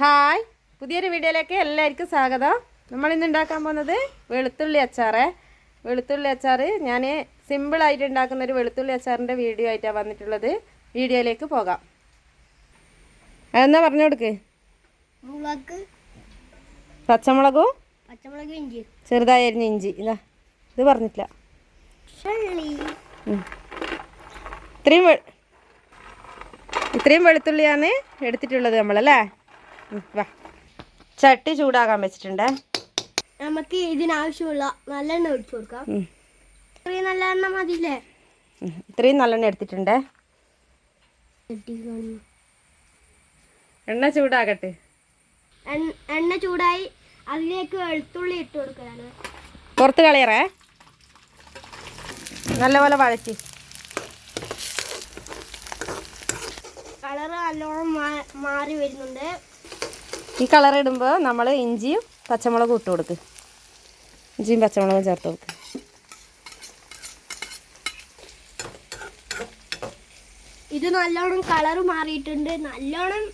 Hi. പുതിയൊരു വീഡിയോയിലേക്ക് എല്ലാവർക്കും സ്വാഗതം. നമ്മൾ ഇന്ന് ഉണ്ടാക്കാൻ പോകുന്നത് വെളുത്തുള്ളി അച്ചാറ്. വെളുത്തുള്ളി അച്ചാർ ഞാൻ സിമ്പിളായിട്ട് ഉണ്ടാക്കുന്ന ഒരു വെളുത്തുള്ളി അച്ചാറിന്റെ വീഡിയോ ആയിട്ടാണ് വന്നിട്ടുള്ളത്. വീഡിയോയിലേക്ക് പോകാം. അതെന്നാ പറഞ്ഞു കൊടുക്ക്? മുളക്. പച്ചമുളകും? ചെറുതായി അരിഞ്ഞ ഇഞ്ചി. ഇതാ ഇത് പറഞ്ഞിട്ടില്ല. ഇത്രയും ഇത്രയും വെളുത്തുള്ളിയാണ് എടുത്തിട്ടുള്ളത് നമ്മളല്ലേ? ചട്ടി ചൂടാകാൻ വെച്ചിട്ടുണ്ട്. നമുക്ക് ഇതിനാവശ്യമുള്ള നല്ലെണ്ണ ഒഴിച്ചു കൊടുക്കാം. നല്ലെണ്ണ ഇത്രയും നല്ല എണ്ണ മതിയില്ലേ. ഇത്രയും നല്ലെണ്ണ എടുത്തിട്ടുണ്ട്. എണ്ണ ചൂടാകട്ടെ. എണ്ണ- എണ്ണ ചൂടായി അതിലേക്ക് വെളുത്തുള്ളി ഇട്ട് കൊടുക്കലാണ് പുറത്ത് കളയറേ. നല്ലപോലെ വഴറ്റി. കളറ് നല്ലോണം മാറി വരുന്നുണ്ട്. ഈ കളർ ഇടുമ്പോൾ നമ്മൾ ഇഞ്ചിയും പച്ചമുളകും ഇട്ട് കൊടുക്ക്. ഇഞ്ചിയും പച്ചമുളകും ചേർത്ത് കൊടുക്ക്. ഇത് നല്ലോണം കളർ മാറിയിട്ടുണ്ട്. നല്ലോണം.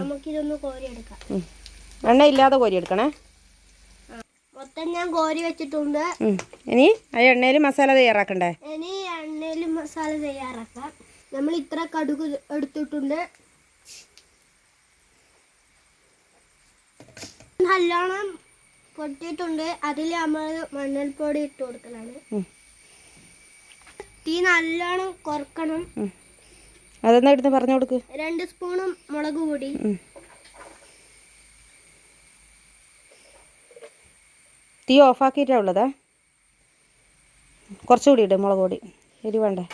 നമുക്കിതൊന്ന് കോരിയെടുക്കാം. എണ്ണ ഇല്ലാതെ കോരി എടുക്കണേ? മൊത്തം ഞാൻ കോരി വെച്ചിട്ടുണ്ട്. ഇനി ആ എണ്ണയിൽ മസാല തയ്യാറാക്കണ്ടേ? ഇനി എണ്ണയിൽ മസാല തയ്യാറാക്കാം. നമ്മൾ ഇത്ര കടുക് എടുത്തിട്ടുണ്ട്. നല്ലോണം പൊട്ടിയിട്ടുണ്ട്. അതിൽ നമ്മൾ മണ്ണൽപ്പൊടി ഇട്ട് കൊടുക്കലാണ്. തീ നല്ലോണം കുറക്കണം. അതെന്താ അതെന്നാ എടുത്ത് പറഞ്ഞു കൊടുക്ക്? രണ്ട് സ്പൂണും മുളക് പൊടി. തീ ഓഫാക്കിയിട്ടാണ് ഉള്ളതാ. കുറച്ചുകൂടി ഇട് മുളക് പൊടി. എരി വേണ്ടേ?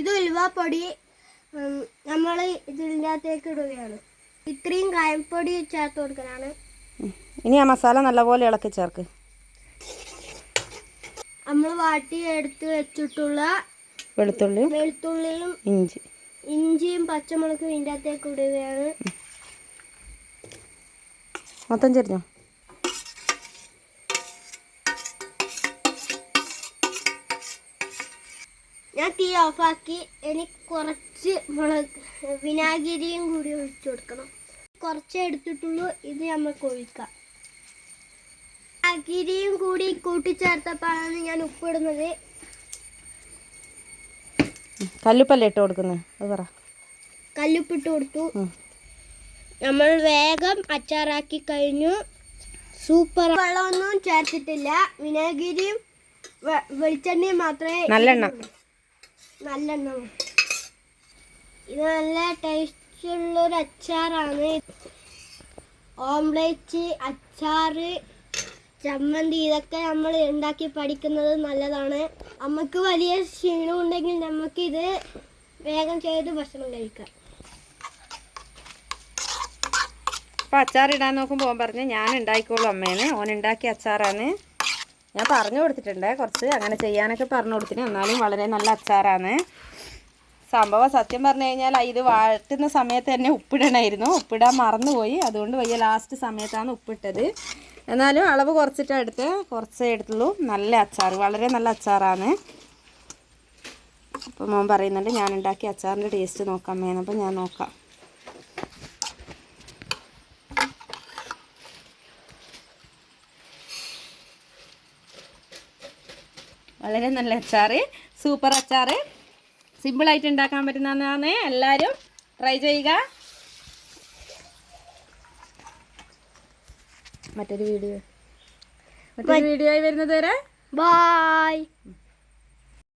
ഇത് ഉലുവാപ്പൊടി നമ്മൾ ഇതിന്റെ അകത്തേക്ക് ഇടുകയാണ്. ഇത്രയും കായപ്പൊടി ചേർത്ത് കൊടുക്കലാണ്. ഇനി ആ മസാല നല്ലപോലെ ഇളക്കി ചേർക്ക്. നമ്മൾ വാട്ടി എടുത്ത് വെച്ചിട്ടുള്ള വെളുത്തുള്ളി വെളുത്തുള്ളിയും ഇഞ്ചി. ഇഞ്ചിയും പച്ചമുളകും ഇതിന്റെ അകത്തേക്ക് ഇടുകയാണ്. മൊത്തം ചെരിഞ്ഞോ? ഞാൻ തീ ഓഫാക്കി. എനിക്ക് കുറച്ച് മുളക് വിനാഗിരിയും കൂടി ഒഴിച്ചു കൊടുക്കണം. കുറച്ചേ എടുത്തിട്ടുള്ളൂ. ഇത് നമുക്ക് ഒഴിക്കാം. അകിരിയും കൂടി കൂട്ടിച്ചേർത്തപ്പോഴാണ് ഞാൻ ഉപ്പിടുന്നത്. കല്ലുപ്പല്ലേ ഇട്ട് കൊടുക്കുന്നത് അത് പറ. കല്ലുപ്പിട്ട് കൊടുത്തു. നമ്മൾ വേഗം അച്ചാറാക്കി കഴിഞ്ഞു. സൂപ്പർ. വെള്ളമൊന്നും ചേർത്തിട്ടില്ല. വിനാഗിരിയും വെളിച്ചെണ്ണയും മാത്രമേ നല്ലെണ്ണ. നല്ലെണ്ണ. ഇത് നല്ല ടേസ്റ്റ് ഉള്ളൊരു അച്ചാറാണ് ഓംലേറ്റ് അച്ചാറ് ചമ്മന്തി ഇതൊക്കെ നമ്മൾ ഉണ്ടാക്കി പഠിക്കുന്നത് നല്ലതാണ്. നമുക്ക് വലിയ ക്ഷീണം ഉണ്ടെങ്കിൽ നമുക്കിത് വേഗം ചെയ്ത് ഭക്ഷണം കഴിക്കാം. അപ്പോൾ അച്ചാർ ഇടാൻ നോക്കുമ്പോൾ ഓൻ പറഞ്ഞു ഞാൻ ഉണ്ടാക്കിക്കോളൂ അമ്മേന്ന് ഓൻ ഉണ്ടാക്കിയ അച്ചാറാണ്. ഞാൻ പറഞ്ഞു കൊടുത്തിട്ടുണ്ട്. കുറച്ച് അങ്ങനെ ചെയ്യാനൊക്കെ പറഞ്ഞു കൊടുത്തിന്. എന്നാലും വളരെ നല്ല അച്ചാറാണ്. സംഭവം സത്യം പറഞ്ഞു കഴിഞ്ഞാൽ ഇത് വാട്ടുന്ന സമയത്ത് തന്നെ ഉപ്പിടണമായിരുന്നു. ഉപ്പിടാൻ മറന്നുപോയി. അതുകൊണ്ട് വലിയ ലാസ്റ്റ് സമയത്താണ് ഉപ്പിട്ടത്. എന്നാലും അളവ് കുറച്ചിട്ടാണ് എടുത്ത്. കുറച്ചേ എടുത്തുള്ളൂ. നല്ല അച്ചാർ വളരെ നല്ല അച്ചാറാണ്. അപ്പോൾ മോൻ പറയുന്നുണ്ട് ഞാൻ ഉണ്ടാക്കിയ അച്ചാറിന്റെ ടേസ്റ്റ് നോക്കാം മേന്നപ്പോൾ ഞാൻ നോക്കാം. വളരെ നല്ല അച്ചാറ്. സൂപ്പർ അച്ചാറ്. സിമ്പിളായിട്ട് ഉണ്ടാക്കാൻ പറ്റുന്നതാണ് എല്ലാവരും ട്രൈ ചെയ്യുക. മറ്റൊരു വീഡിയോ മറ്റൊരു വീഡിയോ ആയി വരുന്നത് വരെ ബായ്